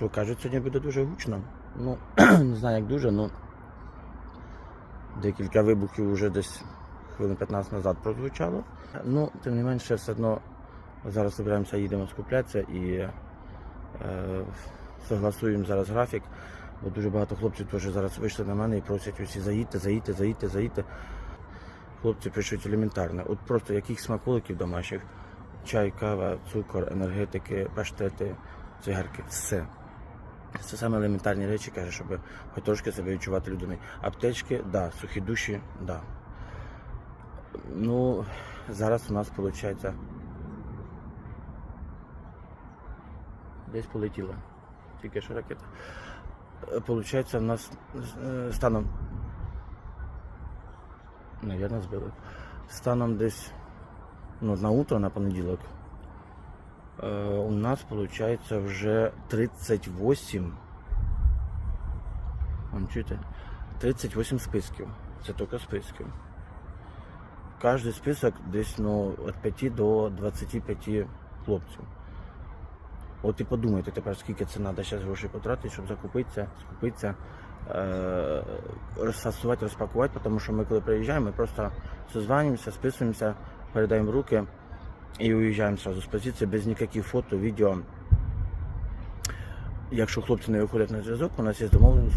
що кажуть, сьогодні буде дуже гучно. Ну, не знаю як дуже, ну декілька вибухів вже десь хвилин 15 назад прозвучало. Ну, тим не менше, все одно зараз збираємося, їдемо скуплятися і е, согласуємо зараз графік. Бо дуже багато хлопців теж зараз вийшли на мене і просять усі заїдьте, заїдьте, заїдьте, заїдьте. Хлопці пишуть елементарно. От просто яких смаколиків домашніх, чай, кава, цукор, енергетики, паштети, цигарки, все. Це саме елементарні речі, каже, щоб хоч трошки себе відчувати людиною. Аптечки, да, сухі душі, да. Ну, зараз у нас виходить. Десь полетіла. Тільки що ракета. Е, Получається, у нас е, станом. Навірно, збили. Станом десь ну, на утро, на понеділок. Е, у нас виходить вже 38. Вам чуєте? 38 списків. Це тільки списків. Кожний список десь ну, від 5 до 25 хлопців. От і подумайте тепер, скільки це треба зараз грошей потратити, щоб закупитися, скупитися, е- розфасувати, розпакувати, тому що ми коли приїжджаємо, ми просто созванюємося, списуємося, передаємо руки і уїжджаємо сразу з позиції без ніяких фото, відео. Якщо хлопці не виходять на зв'язок, у нас є домовленість.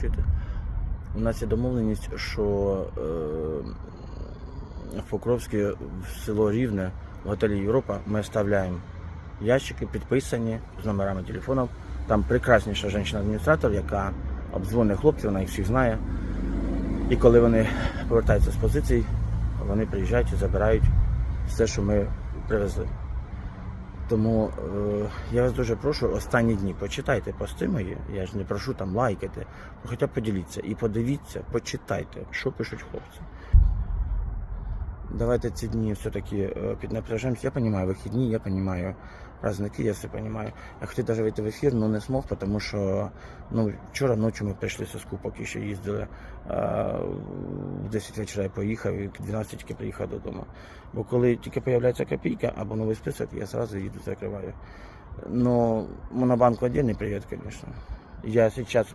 Чуєте? У нас є домовленість, що е, в Покровське в село Рівне в готелі Європа ми оставляємо ящики підписані з номерами телефонів. Там прекрасніша жінка-адміністратор, яка обдзвонить хлопців, вона їх всіх знає. І коли вони повертаються з позицій, вони приїжджають і забирають все, що ми привезли. Тому е, я вас дуже прошу, останні дні почитайте пости мої. Я ж не прошу там лайкати, хоча б поділіться і подивіться, почитайте, що пишуть хлопці. Давайте ці дні все-таки э, піднапряжемся. Я понимаю вихідні, я понимаю праздники, я все понимаю. Я хотів даже вийти в ефір, але не змог, тому що ну, вчора ночі ми прийшли зі скупок і ще їздили. В 10 вечора я поїхав і в 12 тільки приїхав додому. Бо коли тільки з'являється копійка або новий список, я одразу їду закриваю. Но Монобанку отдельный привет, конечно. Я сейчас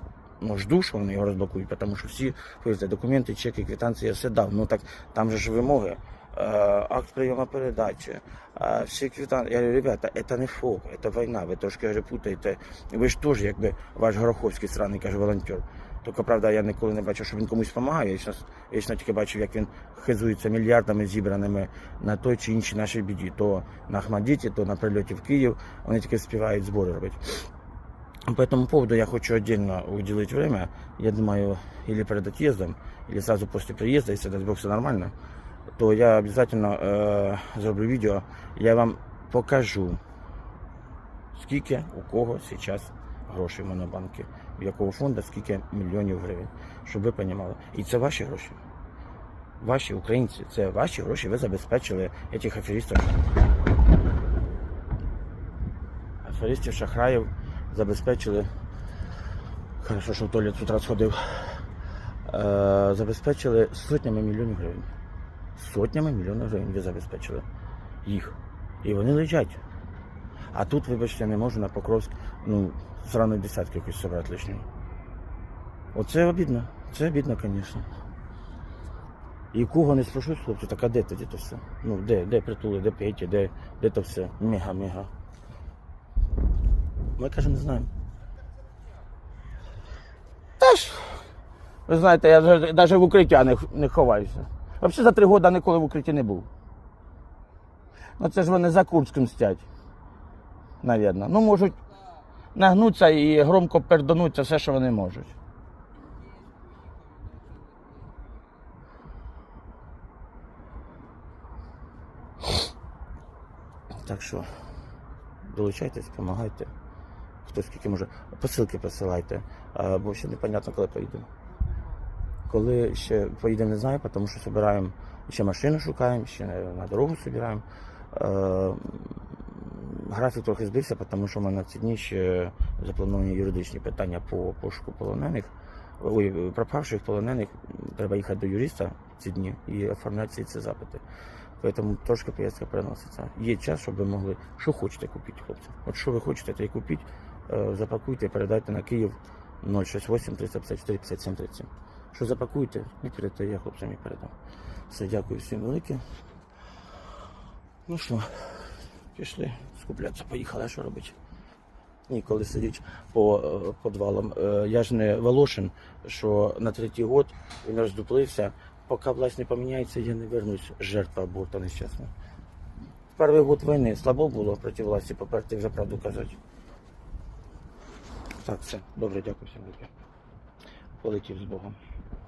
ну, жду, що вони його розблокують, тому що всі повірте, документи, чеки, квитанції я все дав. Ну так там же ж вимоги. Е, акт прийому передачі, е, всі квитанції. Я говорю, ребята, це не ФОП, це війна, ви трошки вже путаєте. Ви ж теж, якби ваш Гороховський странний, каже, волонтер. Тільки, правда, я ніколи не бачив, що він комусь допомагає. Я щас- я тільки бачив, як він хизується мільярдами зібраними на той чи іншій нашій біді. То на Ахмадіті, то на прильоті в Київ. Вони тільки співають збори робити. По этому поводу я хочу отдельно уделить время. Я думаю, или перед отъездом, или сразу после приезда, если даст Бог все нормально, то я обязательно э, зроблю відео. Я вам покажу, скільки у кого зараз грошей в монобанки, в якого фонду скільки мільйонів гривень, щоб ви розуміли. І це ваші гроші. Ваші українці, це ваші гроші, ви забезпечили цих аферистів. Аферистів, шахраїв забезпечили. Хорошо, що в туалет з утра сходив. Е, забезпечили сотнями мільйонів гривень. Сотнями мільйонів гривень ви забезпечили їх. І вони лежать. А тут, вибачте, не можу на Покровськ, ну, сраної десятки якось собрати лишнього. Оце обідно. Це обідно, звісно. І кого не спрошу, хлопці, так а де тоді то все? Ну, де, де притули, де п'яті, де, де то все? Мега-мега. Ми кажемо, не знаємо. Та ж, ви знаєте, я навіть в укриття не, не ховаюся. Взагалі за три роки ніколи в укритті не був. Ну це ж вони за Курським стять. Навірно. Ну можуть нагнутися і громко пердануться все, що вони можуть. Так що долучайтесь, допомагайте. Хто скільки може. Посилки посилайте, бо ще непонятно, коли поїдемо. Коли ще поїдемо, не знаю, тому що збираємо ще машину шукаємо, ще на, дорогу збираємо. Графік трохи збився, тому що в мене ці дні ще заплановані юридичні питання по пошуку полонених. Ой, пропавших полонених треба їхати до юриста ці дні і оформляти ці запити. Тому трошки поїздка переноситься. Є час, щоб ви могли, що хочете купити, хлопці. От що ви хочете, те й купіть. Е, Запакуйте, передайте на Київ 068 354 57 37. Що запакуйте, і передайте, я хлопцям і передам. Все, дякую всім велике. Ну що, пішли скуплятися, поїхали, що робити? Ні, коли сидіть по е, подвалам. Е, Я ж не Волошин, що на третій год він роздуплився. Поки власть не поміняється, я не вернусь. Жертва аборта нещасна. В перший год війни слабо було проти власті, поперти вже правду казати. Так, все. Добре, дякую всім. Полетів з Богом.